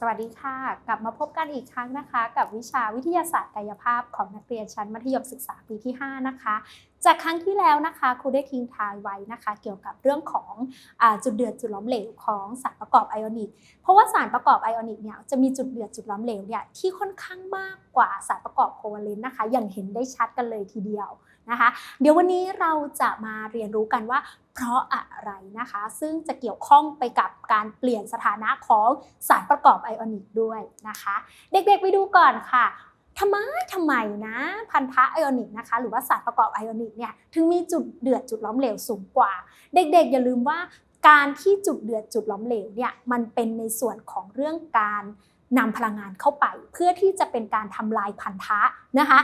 สวัสดีค่ะ กลับมาพบกันอีกครั้งนะคะ กับวิชาวิทยาศาสตร์กายภาพของนักเรียนชั้นมัธยมศึกษาปีที่ 5 นะคะ จากครั้งที่แล้วนะคะครูได้ทิ้งทายไว้นะคะ เกี่ยวกับเรื่องของอจุดเดือดจุดล้อมเหลวของสารประกอบไอออนิก เพราะว่าสารประกอบไอออนิกเนี่ยจะมีจุดเดือดจุดล้อมเหลวเนี่ยที่ค่อนข้างมากกว่าสารประกอบโควัลเลนต์นะคะ อย่างเห็นได้ชัดกันเลยทีเดียวนะคะ เดี๋ยววันนี้เราจะมาเรียนรู้กันว่า เพราะอะไรนะคะ ซึ่งจะเกี่ยวข้องไปกับการเปลี่ยนสถานะของสารประกอบไอออนิกด้วยนะคะ เด็กๆไปดูก่อนค่ะทำไมทำไมนะ พันธะไอออนิกนะคะ หรือว่าสารประกอบไอออนิกเนี่ยถึงมีจุดเดือดจุดล้อมเหลวสูงกว่า เด็กๆ อย่าลืมว่าการที่จุดเดือดจุดล้อมเหลวเนี่ยมันเป็นในส่วนของเรื่องการนำพลังงานเข้าไป เพื่อที่จะเป็นการทำลายพันธะนะคะ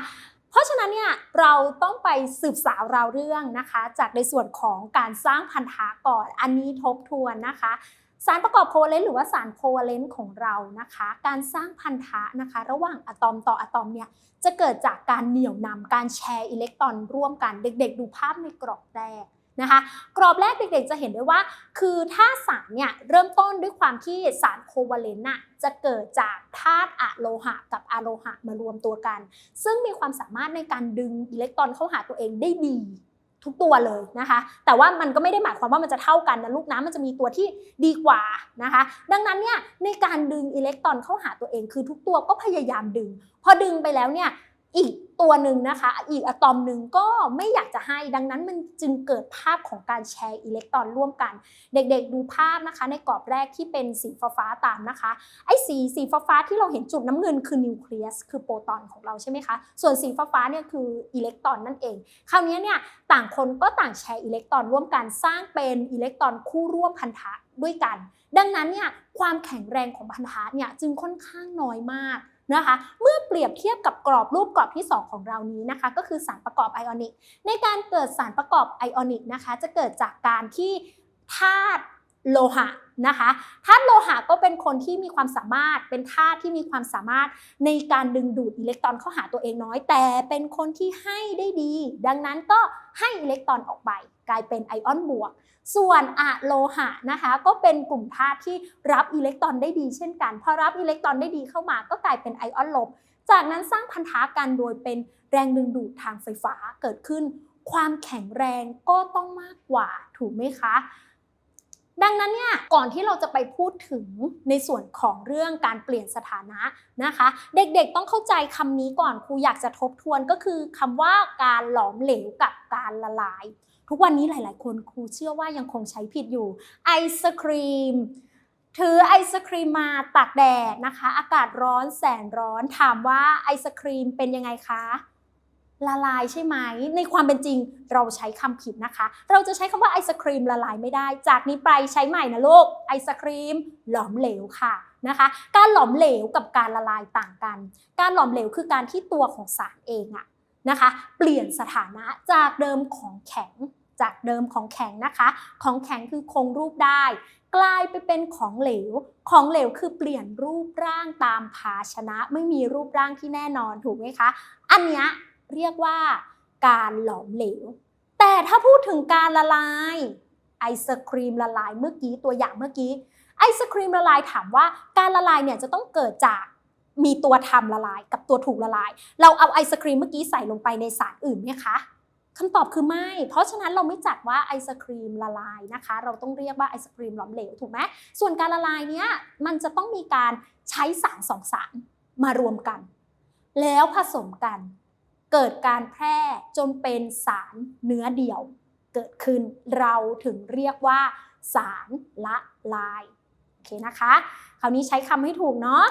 เพราะฉะนั้นเนี่ยเราต้องไปสืบสาวราวเรื่องนะคะ จากในส่วนของการสร้างพันธะก่อนอันนี้ทบทวนนะคะสารประกอบโควัลเลนต์หรือว่าสารโควัลเลนต์ของเรานะคะ การสร้างพันธะนะคะ ระหว่างอะตอมต่ออะตอมเนี่ยจะเกิดจากการเหนี่ยวนำการแชร์อิเล็กตรอนร่วมกัน เด็กๆ ดูภาพในกรอบแรก นะคะกรอบแรกเด็กๆจะเห็นได้ว่า คือถ้าสารเนี่ยเริ่มต้นด้วยความที่สารโควัลเลนต์น่ะจะเกิดจากธาตุอะโลหะกับอะโลหะมารวมตัวกัน ซึ่งมีความสามารถในการดึงอิเล็กตรอนเข้าหาตัวเองได้ดีทุกตัวเลยนะคะ แต่ว่ามันก็ไม่ได้หมายความว่ามันจะเท่ากันนะลูกนะมันจะมีตัวที่ดีกว่านะคะ ดังนั้นเนี่ยในการดึงอิเล็กตรอนเข้าหาตัวเองคือทุกตัวก็พยายามดึง พอดึงไปแล้วเนี่ย อีกตัวหนึ่งนะคะ อีกอะตอมหนึ่งก็ไม่อยากจะให้ดังนั้นมันจึงเกิดภาพของการแชร์อิเล็กตรอนร่วมกัน เด็กๆดูภาพนะคะ ในกรอบแรกที่เป็นสีฟ้าตามนะคะ ไอ้สีสีฟ้าที่เราเห็นจุดน้ำเงินคือนิวเคลียสคือโปรตอนของเราใช่ไหมคะ ส่วนสีฟ้าเนี่ยคืออิเล็กตรอนนั่นเอง คราวนี้เนี่ยต่างคนก็ต่างแชร์อิเล็กตรอนร่วมกันสร้างเป็นอิเล็กตรอนคู่ร่วมพันธะด้วยกัน ดังนั้นเนี่ยความแข็งแรงของพันธะเนี่ยจึงค่อนข้างน้อยมาก นะคะ เมื่อเปรียบเทียบกับกรอบรูปกรอบที่ 2 ของเรานี้นะคะ ก็คือสารประกอบไอออนิก ในการเกิดสารประกอบไอออนิกนะคะ จะเกิดจากการที่ธาตุโลหะ นะคะธาตุโลหะก็เป็นคนที่มีความสามารถเป็นธาตุที่มีความสามารถในการดึงดูดอิเล็กตรอนเข้าหาตัวเองน้อย แต่เป็นคนที่ให้ได้ดี ดังนั้นก็ให้อิเล็กตรอนออกไป กลายเป็นไอออนบวก ส่วนอะโลหะนะคะ ก็เป็นกลุ่มธาตุที่รับอิเล็กตรอนได้ดีเช่นกันพอรับอิเล็กตรอนได้ดีเข้ามาก็กลายเป็นไอออนลบจากนั้นสร้างพันธะกันโดยเป็นแรงดึงดูดทางไฟฟ้าเกิดขึ้น ความแข็งแรงก็ต้องมากกว่าถูกไหมคะ ดังนั้นเนี่ยก่อนที่เราจะไปพูดถึงในส่วนของเรื่องการเปลี่ยนสถานะนะคะ เด็กๆต้องเข้าใจคำนี้ก่อนครูอยากจะทบทวนก็คือคำว่าการหลอมเหลวกับการละลาย ทุกวันนี้หลายๆ คนครูเชื่อว่ายังคงใช้ผิดอยู่ไอศครีมถือไอศครีมมาตากแดดนะคะ อากาศร้อนแสนร้อนถามว่าไอศครีมเป็นยังไงคะ ละลายใช่ไหม ในความเป็นจริงเราใช้คำผิดนะคะ เราจะใช้คำว่าไอศครีมละลายไม่ได้ จากนี้ไปใช้ใหม่นะลูก ไอศครีมหลอมเหลวค่ะนะคะ การหลอมเหลวกับการละลายต่างกัน การหลอมเหลวคือการที่ตัวของสารเองอะนะคะ เปลี่ยนสถานะจากเดิมของแข็ง จากเดิมของแข็งนะคะ ของแข็งคือคงรูปได้ กลายไปเป็นของเหลว ของเหลวคือเปลี่ยนรูปร่างตามภาชนะ ไม่มีรูปร่างที่แน่นอนถูกไหมคะ อันเนี้ย เรียกว่าการหลอมเหลว แต่ถ้าพูดถึงการละลายไอศครีมละลายเมื่อกี้ตัวอย่างเมื่อกี้ไอศครีมละลายถามว่าการละลายเนี่ยจะต้องเกิดจากมีตัวทำละลายกับตัวถูกละลาย เราเอาไอศครีมเมื่อกี้ใส่ลงไปในสารอื่นไหมคะคำตอบคือไม่ เพราะฉะนั้นเราไม่จัดว่าไอศครีมละลายนะคะ เราต้องเรียกว่าไอศครีมหลอมเหลวถูกไหมส่วนการละลายเนี้ยมันจะต้องมีการใช้สารสองสารมารวมกัน แล้วผสมกัน เกิดการแพร่จนเป็นสารเนื้อเดียว เกิดขึ้นเราถึงเรียกว่า สารละลายโอเคนะคะคราวนี้ใช้คำให้ถูกเนาะ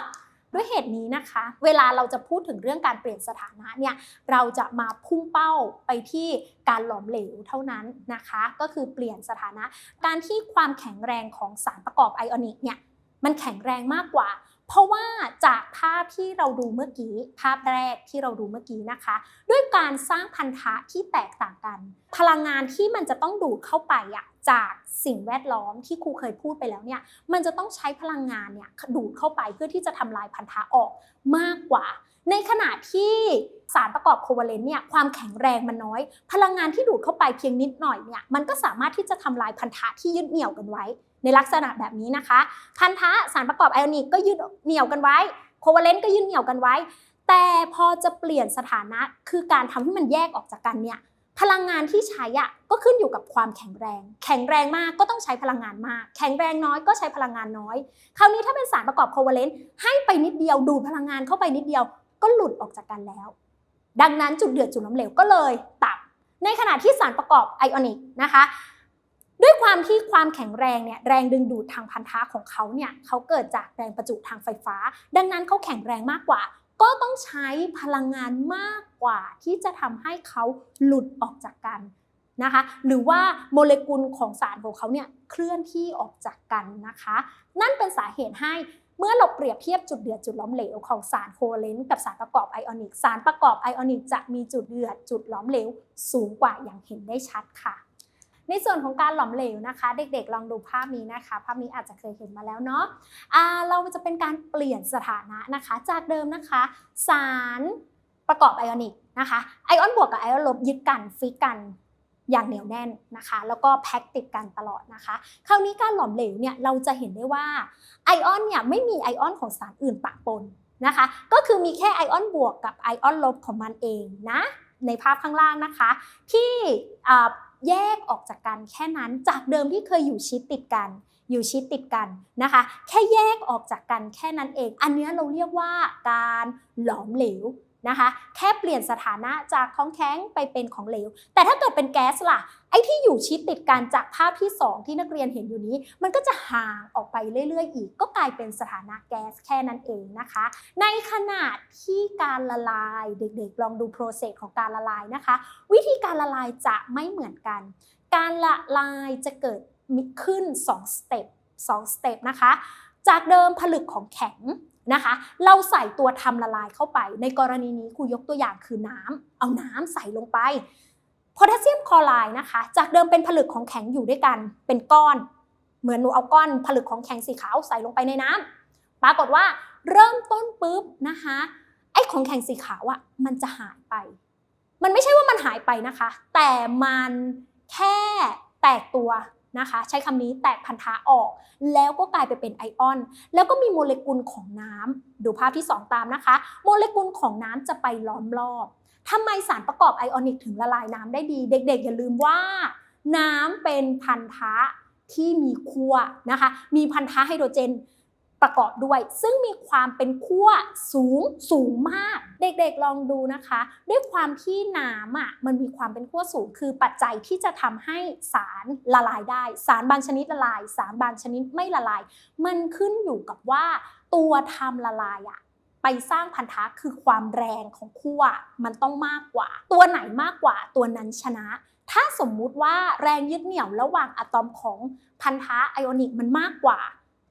ด้วยเหตุนี้นะคะ เวลาเราจะพูดถึงเรื่องการเปลี่ยนสถานะเนี่ยเราจะมาพุ่งเป้าไปที่การหลอมเหลวเท่านั้นนะคะ ก็คือเปลี่ยนสถานะ การที่ความแข็งแรงของสารประกอบไอออนิกเนี่ยมันแข็งแรงมากกว่า เพราะว่าจากภาพที่เราดูเมื่อกี้ ภาพแรกที่เราดูเมื่อกี้นะคะ ด้วยการสร้างพันธะที่แตกต่างกัน พลังงานที่มันจะต้องดูดเข้าไปอะจากสิ่งแวดล้อมที่ครูเคยพูดไปแล้วเนี่ย มันจะต้องใช้พลังงานเนี่ยดูดเข้าไปเพื่อที่จะทำลายพันธะออกมากกว่า ในขณะที่สารประกอบโควัลเลนต์เนี่ยความแข็งแรงมันน้อย พลังงานที่ดูดเข้าไปเพียงนิดหน่อยเนี่ยมันก็สามารถที่จะทำลายพันธะที่ยึดเหนี่ยวกันไว้ ในลักษณะแบบนี้นะคะ พันธะสารประกอบไอออนิกก็ยืดเหนี่ยวกันไว้ โคเวเลนต์ก็ยืดเหนี่ยวกันไว้ แต่พอจะเปลี่ยนสถานะคือการทำให้มันแยกออกจากกันเนี่ยพลังงานที่ใช้อะก็ขึ้นอยู่กับความแข็งแรง แข็งแรงมากก็ต้องใช้พลังงานมาก แข็งแรงน้อยก็ใช้พลังงานน้อย คราวนี้ถ้าเป็นสารประกอบโคเวเลนต์ให้ไปนิดเดียวดูดพลังงานเข้าไปนิดเดียวก็หลุดออกจากกันแล้ว ดังนั้นจุดเดือดจุดล้มเหลวก็เลยตับ ในขณะที่สารประกอบไอออนิกนะคะ ด้วยความที่ความแข็งแรงเนี่ยแรงดึงดูดทางพันธะของเขาเนี่ยเขาเกิดจากแรงประจุทางไฟฟ้า ดังนั้นเขาแข็งแรงมากกว่า ก็ต้องใช้พลังงานมากกว่า ที่จะทำให้เขาหลุดออกจากกันนะคะ หรือว่าโมเลกุลของสารของเขาเนี่ยเคลื่อนที่ออกจากกันนะคะ นั่นเป็นสาเหตุให้เมื่อเราเปรียบเทียบจุดเดือดจุดล้อมเหลวของสารโคเวเลนต์กับสารประกอบไอออนิกสารประกอบไอออนิกจะมีจุดเดือดจุดล้อมเหลวสูงกว่าอย่างเห็นได้ชัดค่ะ ในส่วนของการหลอมเหลวนะคะ เด็กๆ ลองดูภาพนี้นะคะ ภาพนี้อาจจะเคยเห็นมาแล้วเนาะอ่าเราจะเป็นการเปลี่ยนสถานะนะคะ จากเดิมนะคะ สารประกอบไอออนิกนะคะไอออนบวกกับไอออนลบยึดกันฟิกกันอย่างเหนียวแน่นนะคะ แล้วก็แพ็กติดกันตลอดนะคะ คราวนี้การหลอมเหลวเนี่ยเราจะเห็นได้ว่าไอออนเนี่ยไม่มีไอออนของสารอื่นปะปนนะคะ ก็คือมีแค่ไอออนบวกกับไอออนลบของมันเองนะในภาพข้างล่างนะคะ ที่ แยกออกจากกันแค่นั้นจากเดิมที่เคยอยู่ชิดติดกัน อยู่ชิดติดกันนะคะ แค่แยกออกจากกันแค่นั้นเอง อันเนี้เราเรียกว่าการหลอมเหลว นะคะ แค่เปลี่ยนสถานะจากของแข็งไปเป็นของเหลว แต่ถ้าเกิดเป็นแก๊สล่ะ ไอ้ที่อยู่ชิดติดกันจากภาพที่ 2 ที่นักเรียนเห็นอยู่นี้ มันก็จะห่างออกไปเรื่อย ๆ อีก ก็กลายเป็นสถานะแก๊สแค่นั้นเองนะคะ ในขณะที่การละลายเด็กๆ ลองดูโปรเซสของการละลายนะคะ วิธีการละลายจะไม่เหมือนกัน การละลายจะเกิดมีขึ้น2สเต็ป2สเต็ปนะคะ จากเดิมผลึกของแข็ง นะคะ เราใส่ตัวทำละลายเข้าไป ในกรณีนี้ครูยกตัวอย่างคือน้ำเอาน้ำใส่ลงไปโพแทสเซียมคลอไรด์นะคะ จากเดิมเป็นผลึกของแข็งอยู่ด้วยกัน เป็นก้อน เหมือนหนูเอาก้อนผลึกของแข็งสีขาวใส่ลงไปในน้ำปรากฏว่าเริ่มต้นปุ๊บนะคะไอ้ของแข็งสีขาวอะ่ะมันจะหายไป มันไม่ใช่ว่ามันหายไปนะคะ แต่มันแค่แตกตัว นะคะ ใช้คำนี้แตกพันธะออก แล้วก็กลายไปเป็นไอออน แล้วก็มีโมเลกุลของน้ำดูภาพที่ 2 ตามนะคะ โมเลกุลของน้ำจะไปล้อมรอบทำไมสารประกอบไอออนิกถึงละลายน้ำได้ดี เด็กๆ อย่าลืมว่า น้ำเป็นพันธะที่มีขั้วนะคะ มีพันธะไฮโดรเจน ประกอบด้วย ซึ่งมีความเป็นขั้วสูงสูงมาก เด็กๆลองดูนะคะ ด้วยความที่น้ำอะมันมีความเป็นขั้วสูง คือปัจจัยที่จะทำให้สารละลายได้ สารบางชนิดละลาย สารบางชนิดไม่ละลาย มันขึ้นอยู่กับว่าตัวทำละลายอะไปสร้างพันธะคือความแรงของขั้วมันต้องมากกว่า ตัวไหนมากกว่าตัวนั้นชนะ ถ้าสมมุติว่าแรงยึดเหนี่ยวระหว่างอะตอมของพันธะไอออนิกมันมากกว่า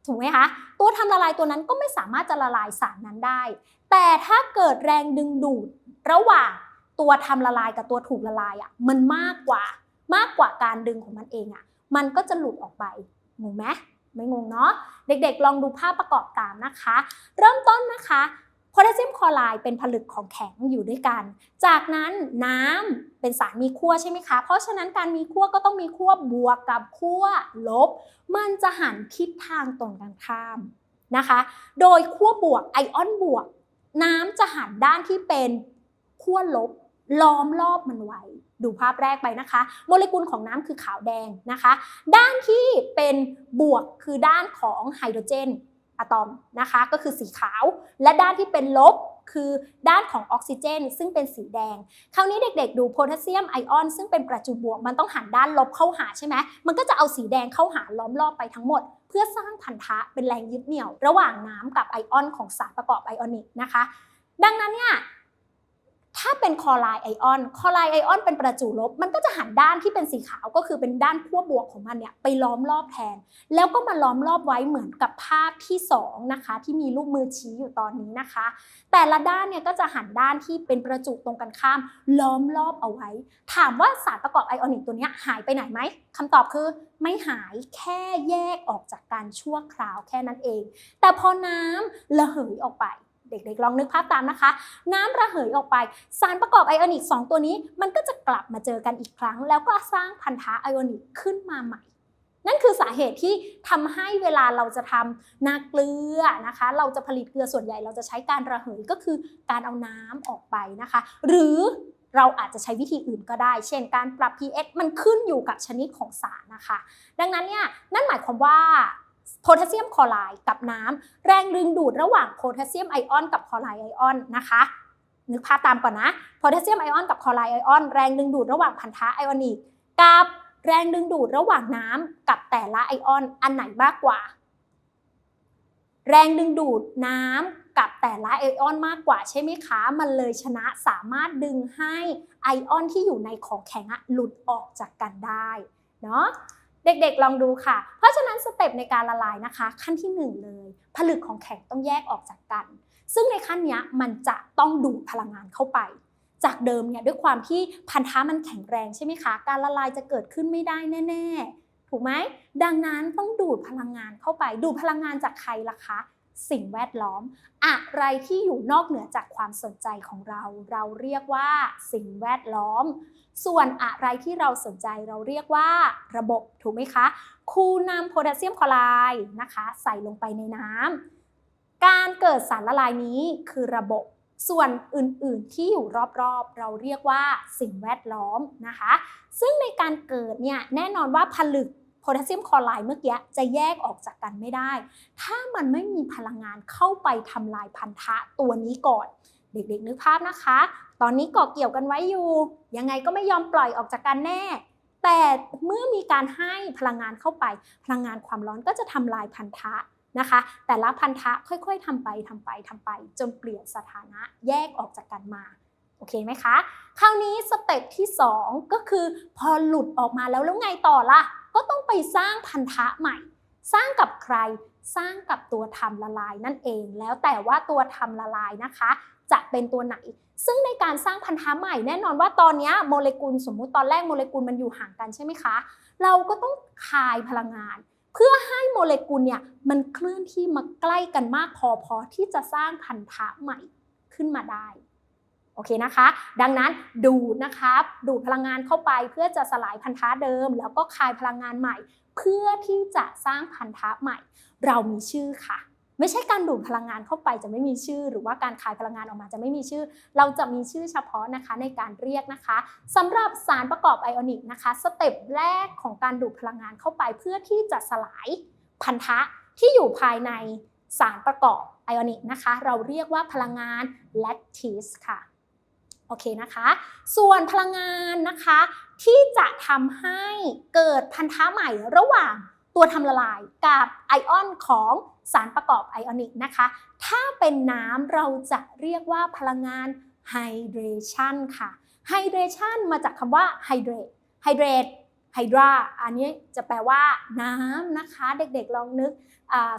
ถูกไหมคะตัวทำละลายตัวนั้นก็ไม่สามารถจะละลายสารนั้นได้ แต่ถ้าเกิดแรงดึงดูดระหว่างตัวทำละลายกับตัวถูกละลายอะมันมากกว่ามากกว่าการดึงของมันเองอะมันก็จะหลุดออกไปงงไหมไม่งงเนาะเด็กๆ ลองดูภาพประกอบตามนะคะ เริ่มต้นนะคะ โพแทสเซียมคลอไรด์เป็นผลึกของแข็งอยู่ด้วยกัน จากนั้นน้ำเป็นสารมีขั้วใช่ไหมคะ เพราะฉะนั้นการมีขั้วก็ต้องมีขั้วบวกกับขั้วลบ มันจะหันทิศทางตรงกันข้ามนะคะ โดยขั้วบวกไอออนบวก น้ำจะหันด้านที่เป็นขั้วลบล้อมรอบมันไว้ ดูภาพแรกไปนะคะ โมเลกุลของน้ำคือขาวแดงนะคะ ด้านที่เป็นบวกคือด้านของไฮโดรเจน อะตอมนะคะ ก็คือสีขาว และด้านที่เป็นลบคือด้านของออกซิเจน ซึ่งเป็นสีแดง คราวนี้เด็กๆ ดูโพแทสเซียมไอออนซึ่งเป็นประจุบวก มันต้องหันด้านลบเข้าหาใช่ไหม มันก็จะเอาสีแดงเข้าหาล้อมรอบไปทั้งหมด เพื่อสร้างพันธะเป็นแรงยึดเหนี่ยว ระหว่างน้ำกับไอออนของสารประกอบไอออนิกนะคะ ดังนั้นเนี่ย ถ้าเป็นคลอไรไอออนคลอไรไอออนเป็นประจุลบ มันก็จะหันด้านที่เป็นสีขาวก็คือเป็นด้านขั้วบวกของมันเนี่ยไปล้อมรอบแทน แล้วก็มาล้อมรอบไว้เหมือนกับภาพที่2นะคะที่มีรูปมือชี้อยู่ตอนนี้นะคะ แต่ละด้านเนี่ยก็จะหันด้านที่เป็นประจุตรงกันข้าม ล้อมรอบเอาไว้ ถามว่าสารประกอบไอออนิกตัวนี้หายไปไหนไหมคำตอบคือไม่หายแค่แยกออกจากการชั่วคราวแค่นั้นเอง แต่พอน้ำระเหยออกไป เด็กๆลองนึกภาพตามนะคะ น้ำระเหยออกไป สารประกอบไอออนิก 2 ตัวนี้ มันก็จะกลับมาเจอกันอีกครั้ง แล้วก็สร้างพันธะไอออนิกขึ้นมาใหม่ นั่นคือสาเหตุที่ทำให้เวลาเราจะทำนาเกลือนะคะ เราจะผลิตเกลือส่วนใหญ่เราจะใช้การระเหยก็คือการเอาน้ำออกไปนะคะ หรือเราอาจจะใช้วิธีอื่นก็ได้ เช่น การปรับ pH มันขึ้นอยู่กับชนิดของสารนะคะ ดังนั้นเนี่ยนั่นหมายความว่า โพแทสเซียมคลอไรด์กับน้ำแรงดึงดูดระหว่างโพแทสเซียมไอออนกับคลอไรด์ไอออนนะคะนึกภาพตามก่อนนะโพแทสเซียมไอออนกับคลอไรด์ไอออนแรงดึงดูดระหว่างพันธะไอออนิกกับแรงดึงดูดระหว่างน้ำกับแต่ละไอออนอันไหนมากกว่า แรงดึงดูดน้ำกับแต่ละไอออนมากกว่าใช่ไหมคะ มันเลยชนะสามารถดึงให้ไอออนที่อยู่ในของแข็งอะหลุดออกจากกันได้เนาะ เด็กๆ ลองดูค่ะ เพราะฉะนั้นสเต็ปในการละลายนะคะ ขั้นที่หนึ่งเลย ผลึกของแข็งต้องแยกออกจากกัน ซึ่งในขั้นนี้มันจะต้องดูดพลังงานเข้าไป จากเดิมเนี่ยด้วยความที่พันธะมันแข็งแรงใช่ไหมคะ การละลายจะเกิดขึ้นไม่ได้แน่ ๆ ถูกไหม ดังนั้นต้องดูดพลังงานเข้าไป ดูดพลังงานจากใครล่ะคะ สิ่งแวดล้อม อะไรที่อยู่นอกเหนือจากความสนใจของเรา เราเรียกว่าสิ่งแวดล้อม ส่วนอะไรที่เราสนใจเราเรียกว่าระบบถูกไหมคะครูนำโพแทสเซียมคลอไรด์นะคะ ใส่ลงไปในน้ำการเกิดสารละลายนี้คือระบบส่วนอื่นๆที่อยู่รอบๆ เราเรียกว่าสิ่งแวดล้อมนะคะ ซึ่งในการเกิดเนี่ยแน่นอนว่าผลึก โพแทสเซียมคลอไรด์เมื่อกี้จะแยกออกจากกันไม่ได้ ถ้ามันไม่มีพลังงานเข้าไปทำลายพันธะตัวนี้ก่อน เด็กๆนึกภาพนะคะ ตอนนี้เกาะเกี่ยวกันไว้อยู่ ยังไงก็ไม่ยอมปล่อยออกจากกันแน่ แต่เมื่อมีการให้พลังงานเข้าไป พลังงานความร้อนก็จะทำลายพันธะนะคะ แต่ละพันธะค่อยๆทำไปทำไปทำไป จนเปลี่ยนสถานะแยกออกจากกันมาโอเคไหมคะ คราวนี้สเต็ปที่ 2 ก็คือพอหลุดออกมาแล้วแล้วไงต่อล่ะ ก็ต้องไปสร้างพันธะใหม่ สร้างกับใครสร้างกับตัวทำละลายนั่นเอง แล้วแต่ว่าตัวทำละลายนะคะ จะเป็นตัวไหน ซึ่งในการสร้างพันธะใหม่แน่นอนว่าตอนนี้โมเลกุลสมมุติตอนแรกโมเลกุลมันอยู่ห่างกันใช่ไหมคะ เราก็ต้องคายพลังงาน เพื่อให้โมเลกุลเนี่ยมันเคลื่อนที่มาใกล้กันมากพอพอที่จะสร้างพันธะใหม่ขึ้นมาได้ โอเคนะคะ ดังนั้นดูดนะครับดูดพลังงานเข้าไปเพื่อจะสลายพันธะเดิม แล้วก็คายพลังงานใหม่ เพื่อที่จะสร้างพันธะใหม่ เรามีชื่อค่ะ ไม่ใช่การดูดพลังงานเข้าไปจะไม่มีชื่อ หรือว่าการคายพลังงานออกมาจะไม่มีชื่อ เราจะมีชื่อเฉพาะนะคะในการเรียกนะคะสำหรับสารประกอบไอออนิกนะคะสเต็ปแรกของการดูดพลังงานเข้าไปเพื่อที่จะสลายพันธะที่อยู่ภายในสารประกอบไอออนิกนะคะ เราเรียกว่าพลังงานแลคทีสค่ะ โอเคนะคะ ส่วนพลังงานนะคะ ที่จะทำให้เกิดพันธะใหม่ระหว่างตัวทำละลายกับไอออนของสารประกอบไอออนิกนะคะ ถ้าเป็นน้ำเราจะเรียกว่าพลังงานไฮเดรชันค่ะไฮเดรชันมาจากคำว่าไฮเดรตไฮเดรตไฮดราอันนี้จะแปลว่าน้ำนะคะ เด็กๆลองนึก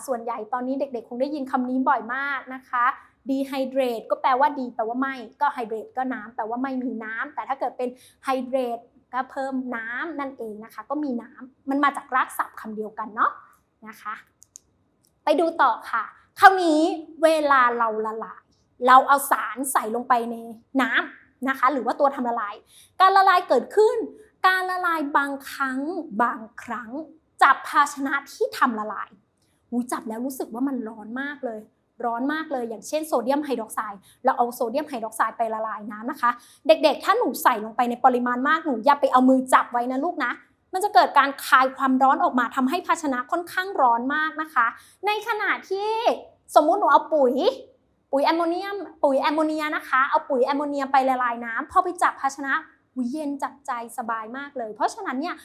ส่วนใหญ่ตอนนี้เด็กๆ คงได้ยินคำนี้บ่อยมากนะคะ dehydrate ก็แปลว่าดีแปลว่าไม่ก็ hydrate ก็น้ำแปลว่าไม่มีน้ำแต่ถ้าเกิดเป็น hydrate ก็เพิ่มน้ำนั่นเองนะคะ ก็มีน้ำมันมาจากรากศัพท์คำเดียวกันเนาะนะคะ ไปดูต่อค่ะ คราวนี้เวลาเราละลาย เราเอาสารใส่ลงไปในน้ำนะคะ หรือว่าตัวทำละลาย การละลายเกิดขึ้น การละลายบางครั้งบางครั้งจับภาชนะที่ทำละลายหูจับแล้วรู้สึกว่ามันร้อนมากเลย ร้อนมากเลย อย่างเช่นโซเดียมไฮดรอกไซด์เราเอาโซเดียมไฮดรอกไซด์ไปละลายน้ำนะคะ เด็กๆ ถ้าหนูใส่ลงไปในปริมาณมากหนูอย่าไปเอามือจับไว้นะลูกนะมันจะเกิดการคายความร้อนออกมาทำให้ภาชนะค่อนข้างร้อนมากนะคะ ในขณะที่สมมุติหนูเอาปุ๋ย ปุ๋ยแอมโมเนียม ปุ๋ยแอมโมเนียนะคะ เอาปุ๋ยแอมโมเนียไปละลายน้ำพอไปจับภาชนะเย็นจับใจสบายมากเลย เพราะฉะนั้นเนี่ย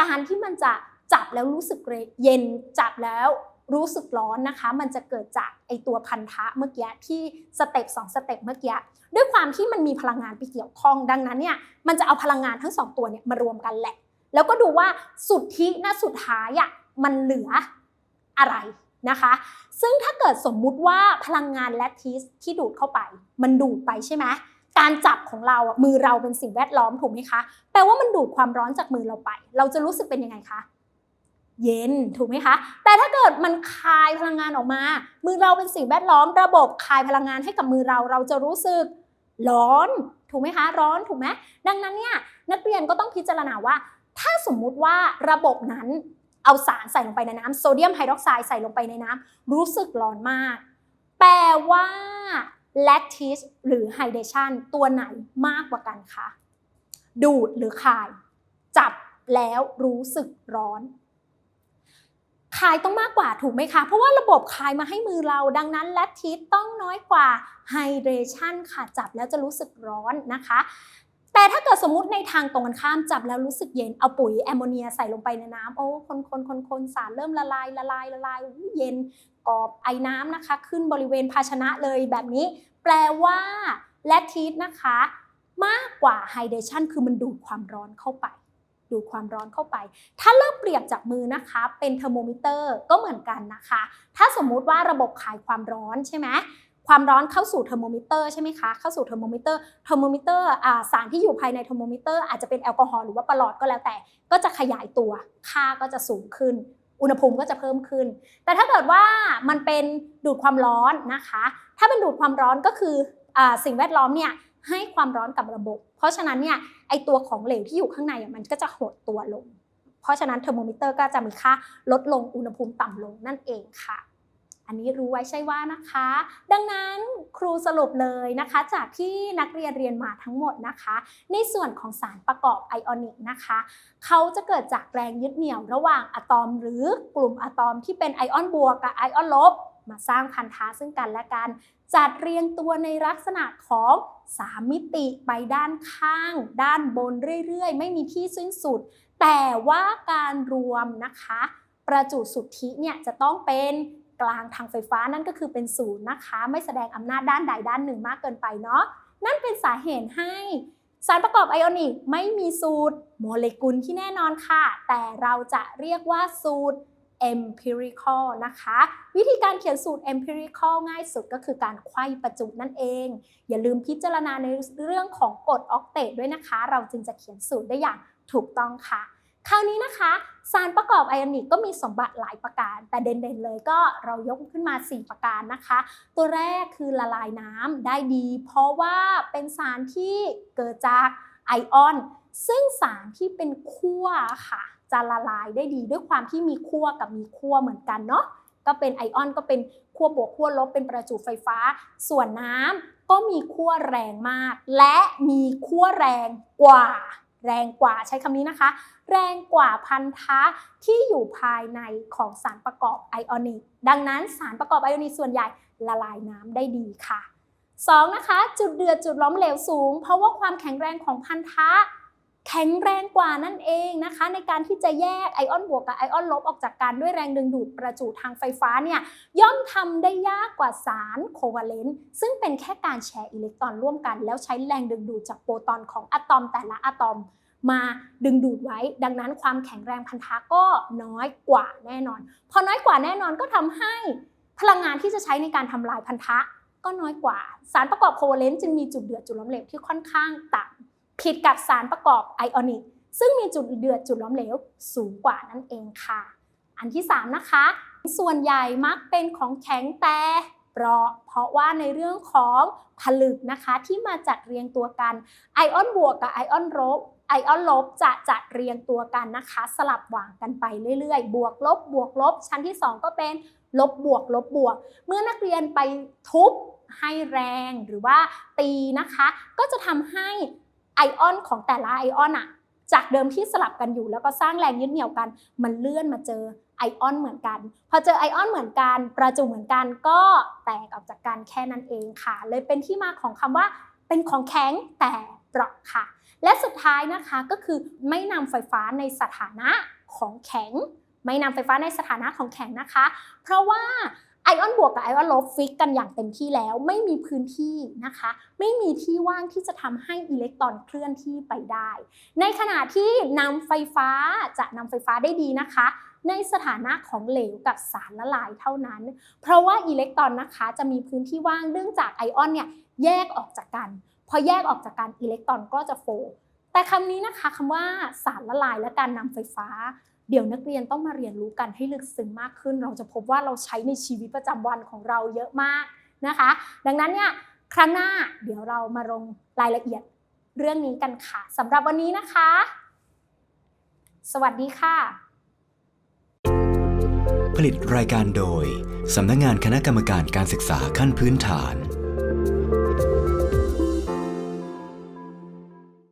การที่มันจะจับแล้วรู้สึกเย็นจับแล้ว รู้สึกร้อนนะคะ มันจะเกิดจากไอตัวพันธะเมื่อกี้ที่สเต็ปสองสเต็ปเมื่อกี้ด้วยความที่มันมีพลังงานไปเกี่ยวข้อง ดังนั้นเนี่ยมันจะเอาพลังงานทั้งสองตัวเนี่ยมารวมกันแหละ แล้วก็ดูว่าสุดที่หน้าสุดท้ายอะมันเหลืออะไรนะคะ ซึ่งถ้าเกิดสมมุติว่าพลังงานแลทีสที่ดูดเข้าไป มันดูดไปใช่ไหมการจับของเราอะมือเราเป็นสิ่งแวดล้อมถูกไหมคะ แปลว่ามันดูดความร้อนจากมือเราไป เราจะรู้สึกเป็นยังไงคะ เย็นถูกไหมคะ แต่ถ้าเกิดมันคายพลังงานออกมา มือเราเป็นสิ่งแวดล้อมระบบคายพลังงานให้กับมือเราเราจะรู้สึกร้อนถูกไหมคะร้อนถูกไหมดังนั้นเนี่ยนักเรียนก็ต้องพิจารณาว่า ถ้าสมมุติว่าระบบนั้นเอาสารใส่ลงไปในน้ำโซเดียมไฮดรอกไซด์ใส่ลงไปในน้ำรู้สึกร้อนมาก แปลว่าแลคทิสหรือไฮเดชันตัวไหนมากกว่ากันคะดูดหรือคาย จับแล้วรู้สึกร้อน คายต้องมากกว่าถูกไหมคะ เพราะว่าระบบคายมาให้มือเราดังนั้นแลคทิสต้องน้อยกว่าไฮเดรชันค่ะจับแล้วจะรู้สึกร้อนนะคะ แต่ถ้าเกิดสมมุติในทางตรงกันข้ามจับแล้วรู้สึกเย็นเอาปุ๋ยแอมโมเนียใส่ลงไปในน้ำโอ้คนคนคนคนสารเริ่มละลายละลายละลายเย็นกรอบไอ้น้ำนะคะ ขึ้นบริเวณภาชนะเลยแบบนี้ แปลว่าแลคทิสนะคะ มากกว่าไฮเดรชันคือมันดูดความร้อนเข้าไปดูดความร้อนเข้าไป ถ้าเริ่ม เปรียบจากมือนะคะ เป็นเทอร์โมมิเตอร์ก็เหมือนกันนะคะ ถ้าสมมุติว่าระบบขายความร้อนใช่ไหมความร้อนเข้าสู่เทอร์โมมิเตอร์ใช่ไหมคะ เข้าสู่เทอร์โมมิเตอร์ เทอร์โมมิเตอร์สารที่อยู่ภายในเทอร์โมมิเตอร์อาจจะเป็นแอลกอฮอล์หรือว่าประหลอดก็แล้วแต่ ก็จะขยายตัว ค่าก็จะสูงขึ้น อุณหภูมิก็จะเพิ่มขึ้น แต่ถ้าเกิดว่ามันเป็นดูดความร้อนนะคะ ถ้าเป็นดูดความร้อนก็คืออสิ่งแวดล้อมเนี่ยให้ความร้อนกับระบบ เพราะฉะนั้นเนี่ยไอตัวของเหลวที่อยู่ข้างในอะมันก็จะหดตัวลง เพราะฉะนั้นเทอร์โมมิเตอร์ก็จะมีค่าลดลงอุณหภูมิต่ำลงนั่นเองค่ะ อันนี้รู้ไว้ใช่ว่านะคะ ดังนั้นครูสรุปเลยนะคะ จากที่นักเรียนเรียนมาทั้งหมดนะคะ ในส่วนของสารประกอบไอออนิกนะคะเขาจะเกิดจากแรงยึดเหนี่ยวระหว่างอะตอม หรือกลุ่มอะตอมที่เป็นไอออนบวกกับไอออนลบมาสร้างพันธะซึ่งกันและกัน จัดเรียงตัวในลักษณะของ3มิติไปด้านข้าง ด้านบนเรื่อยๆ ไม่มีที่สิ้นสุด แต่ว่าการรวมนะคะ ประจุสุทธิเนี่ยจะต้องเป็นกลางทางไฟฟ้านั่นก็คือเป็นศูนย์นะคะ ไม่แสดงอำนาจด้านใดด้านหนึ่งมากเกินไปเนาะนั่นเป็นสาเหตุให้สารประกอบไอออนิกไม่มีสูตรโมเลกุลที่แน่นอนค่ะ แต่เราจะเรียกว่าสูตร empirical นะคะ วิธีการเขียนสูตร empirical ง่ายสุดก็คือการไขว้ประจุนั่นเอง อย่าลืมพิจารณาในเรื่องของกรดออกเตตด้วยนะคะ เราจึงจะเขียนสูตรได้อย่างถูกต้องค่ะ คราวนี้นะคะ สารประกอบไอออนิกก็มีสมบัติหลายประการ แต่เด่นๆเลยก็เรายกขึ้นมา 4 ประการนะคะ ตัวแรกคือละลายน้ำได้ดี เพราะว่าเป็นสารที่เกิดจากไอออน ซึ่งสารที่เป็นขั้วค่ะจะละลายได้ดีด้วยความที่มีขั้วกับมีขั้วเหมือนกันเนาะก็เป็นไอออนก็เป็นขั้วบวกขั้วลบเป็นประจุไฟฟ้า ส่วนน้ำก็มีขั้วแรงมาก และมีขั้วแรงกว่า แรงกว่าใช้คำนี้นะคะ แรงกว่าพันธะที่อยู่ภายในของสารประกอบไอออนิก ดังนั้นสารประกอบไอออนิกส่วนใหญ่ละลายน้ำได้ดีค่ะ 2. นะคะ จุดเดือดจุดล้อมเหลวสูง เพราะว่าความแข็งแรงของพันธะ แข็งแรงกว่านั่นเองนะคะ ในการที่จะแยกไอออนบวกกับไอออนลบออกจากกันด้วยแรงดึงดูดประจุทางไฟฟ้าเนี่ยย่อมทำได้ยากกว่าสารโควาเลนต์ซึ่งเป็นแค่การแชร์อิเล็กตรอนร่วมกัน แล้วใช้แรงดึงดูดจากโปรตอนของอะตอมแต่ละอะตอมมาดึงดูดไว้ ดังนั้นความแข็งแรงพันธะก็น้อยกว่าแน่นอน พอน้อยกว่าแน่นอนก็ทำให้พลังงานที่จะใช้ในการทำลายพันธะก็น้อยกว่า สารประกอบโควาเลนต์จึงมีจุดเดือดจุดล้มเหลวที่ค่อนข้างต่ำ ผิดกับสารประกอบไอออนิก ซึ่งมีจุดเดือดจุดล้อมเหลวสูงกว่านั่นเองค่ะ อันที่ 3 นะคะ ส่วนใหญ่มักเป็นของแข็งแต่เปราะเพราะว่าในเรื่องของผลึกนะคะที่มาจัดเรียงตัวกันไอออนบวกกับไอออนลบไอออนลบจะจัดเรียงตัวกันนะคะ สลับวางกันไปเรื่อยๆ บวกลบบวกลบ ชั้นที่ 2 ก็เป็นลบบวกลบบวก เมื่อนักเรียนไปทุบให้แรงหรือว่าตีนะคะ ก็จะทำให้ ไอออนของแต่ละไอออนอะจากเดิมที่สลับกันอยู่ แล้วก็สร้างแรงยึดเหนี่ยวกัน มันเลื่อนมาเจอไอออนเหมือนกัน พอเจอไอออนเหมือนกัน ประจุเหมือนกันก็แตกออกจากกันแค่นั้นเองค่ะ เลยเป็นที่มาของคำว่าเป็นของแข็งแต่เปราะค่ะ และสุดท้ายนะคะก็คือไม่นำไฟฟ้าในสถานะของแข็ง ไม่นำไฟฟ้าในสถานะของแข็งนะคะ เพราะว่า ไอออนบวกกับไอออนลบฟิกกันอย่างเต็มที่แล้วไม่มีพื้นที่นะคะ ไม่มีที่ว่างที่จะทำให้อิเล็กตรอนเคลื่อนที่ไปได้ ในขณะที่นำไฟฟ้าจะนำไฟฟ้าได้ดีนะคะ ในสถานะของเหลวกับสารละลายเท่านั้น เพราะว่าอิเล็กตรอนนะคะจะมีพื้นที่ว่างเนื่องจากไอออนเนี่ยแยกออกจากกัน พอแยกออกจากกันอิเล็กตรอนก็จะโฟก์แต่คำนี้นะคะคำว่าสารละลายและการนำไฟฟ้า เดี๋ยวนักเรียนต้องมาเรียนรู้กันให้ลึกซึ้งมากขึ้น เราจะพบว่าเราใช้ในชีวิตประจำวันของเราเยอะมากนะคะ ดังนั้นเนี่ยครั้งหน้าเดี๋ยวเรามาลงรายละเอียดเรื่องนี้กันค่ะสำหรับวันนี้นะคะ สวัสดีค่ะ ผลิตรายการโดยสำนักงานคณะกรรมการการศึกษาขั้นพื้นฐาน